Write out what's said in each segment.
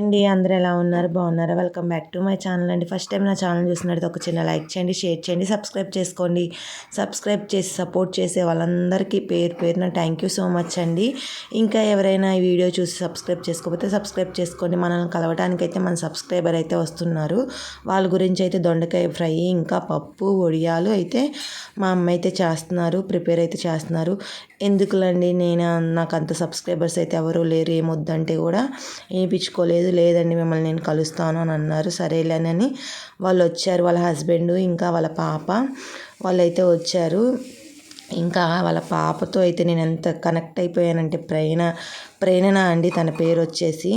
అండి అందరూ ఎలా ఉన్నారు? బాగున్నారా? Welcome back to my channel అండి. ఫస్ట్ టైం నా ఛానల్ చూసినట్టు ఒక చిన్న లైక్ చేయండి షేర్ చేయండి సబ్స్క్రైబ్ చేసుకోండి. సబ్స్క్రైబ్ చేసి సపోర్ట్ చేసే వాళ్ళందరికీ పేరు పేరున థ్యాంక్ యూ సో మచ్ అండి. ఇంకా ఎవరైనా ఈ వీడియో చూసి సబ్స్క్రైబ్ చేసుకోకపోతే సబ్స్క్రైబ్ చేసుకోండి. మనల్ని కలవడానికి అయితే మన సబ్స్క్రైబర్ అయితే వస్తున్నారు. వాళ్ళ గురించి అయితే దొండకాయ ఫ్రై ఇంకా పప్పు వడియాలు అయితే మా అమ్మ అయితే చేస్తున్నారు ప్రిపేర్ అయితే చేస్తున్నారు. ఎందుకులండి? నేను నాకు అంత సబ్స్క్రైబర్స్ అయితే ఎవరు లేరు ఏమొద్దంటే కూడా వేయించుకోలేదు లేదు లేదండి మిమ్మల్ని నేను కలుస్తాను అని అన్నారు. సరేలేనని వాళ్ళు వచ్చారు. వాళ్ళ హస్బెండ్ ఇంకా వాళ్ళ పాప వాళ్ళైతే వచ్చారు. ఇంకా వాళ్ళ పాపతో అయితే నేను ఎంత కనెక్ట్ అయిపోయానంటే ప్రేరణ ప్రేరణ అండి తన పేరు వచ్చేసి.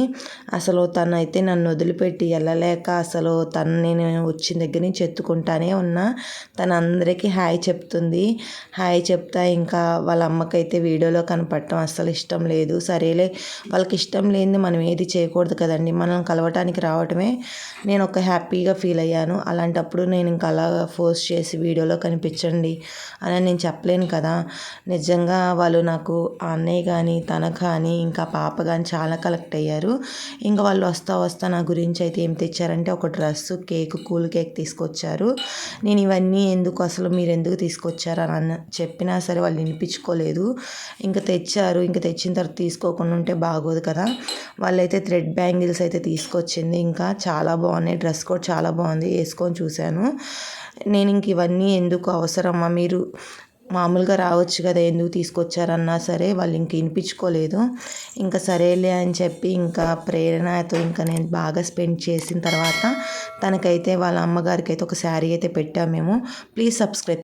అసలు తను అయితే నన్ను వదిలిపెట్టి వెళ్ళలేక అసలు తను నేను వచ్చిన దగ్గర నుంచి ఎత్తుకుంటానే ఉన్నా. తను అందరికీ హాయ్ చెప్తుంది. హాయ్ చెప్తా ఇంకా వాళ్ళ అమ్మకైతే వీడియోలో కనపడటం అస్సలు ఇష్టం లేదు. సరేలే వాళ్ళకి ఇష్టం లేనిది మనం ఏది చేయకూడదు కదండి. మనం కలవటానికి రావటమే. నేను ఒక హ్యాపీగా ఫీల్ అయ్యాను. అలాంటప్పుడు నేను ఇంకా అలా ఫోర్స్ చేసి వీడియోలో కనిపించండి అని నేను చెప్పలేను కదా. నిజంగా వాళ్ళు నాకు అన్నయ్య కానీ తన కానీ ఇంకా పాప కానీ చాలా కలెక్ట్ అయ్యారు. ఇంకా వాళ్ళు వస్తా వస్తా నా గురించి అయితే ఏం తెచ్చారంటే ఒక డ్రెస్సు కేక్ కూల్ కేక్ తీసుకొచ్చారు. నేను ఇవన్నీ ఎందుకు అసలు మీరు ఎందుకు తీసుకొచ్చారు అని అన్న చెప్పినా సరే వాళ్ళు వినిపించుకోలేదు. ఇంకా తెచ్చారు. ఇంకా తెచ్చిన తర్వాత తీసుకోకుండా ఉంటే బాగోదు కదా. వాళ్ళైతే థ్రెడ్ బ్యాంగిల్స్ అయితే తీసుకొచ్చింది. ఇంకా చాలా బాగున్నాయి. డ్రెస్ కూడా చాలా బాగుంది. వేసుకొని చూశాను. నేను ఇంక ఇవన్నీ ఎందుకు అవసరమా మీరు మామూలుగా రావచ్చు కదా ఎందుకు తీసుకొచ్చారన్నా సరే వాళ్ళు ఇంక వినిపించుకోలేదు. ఇంకా సరేలే అని చెప్పి ఇంకా ప్రేరణతో ఇంకా నేను బాగా స్పెండ్ చేసిన తర్వాత తనకైతే వాళ్ళ అమ్మగారికి అయితే ఒక శారీ అయితే పెట్టాము మేము. Please subscribe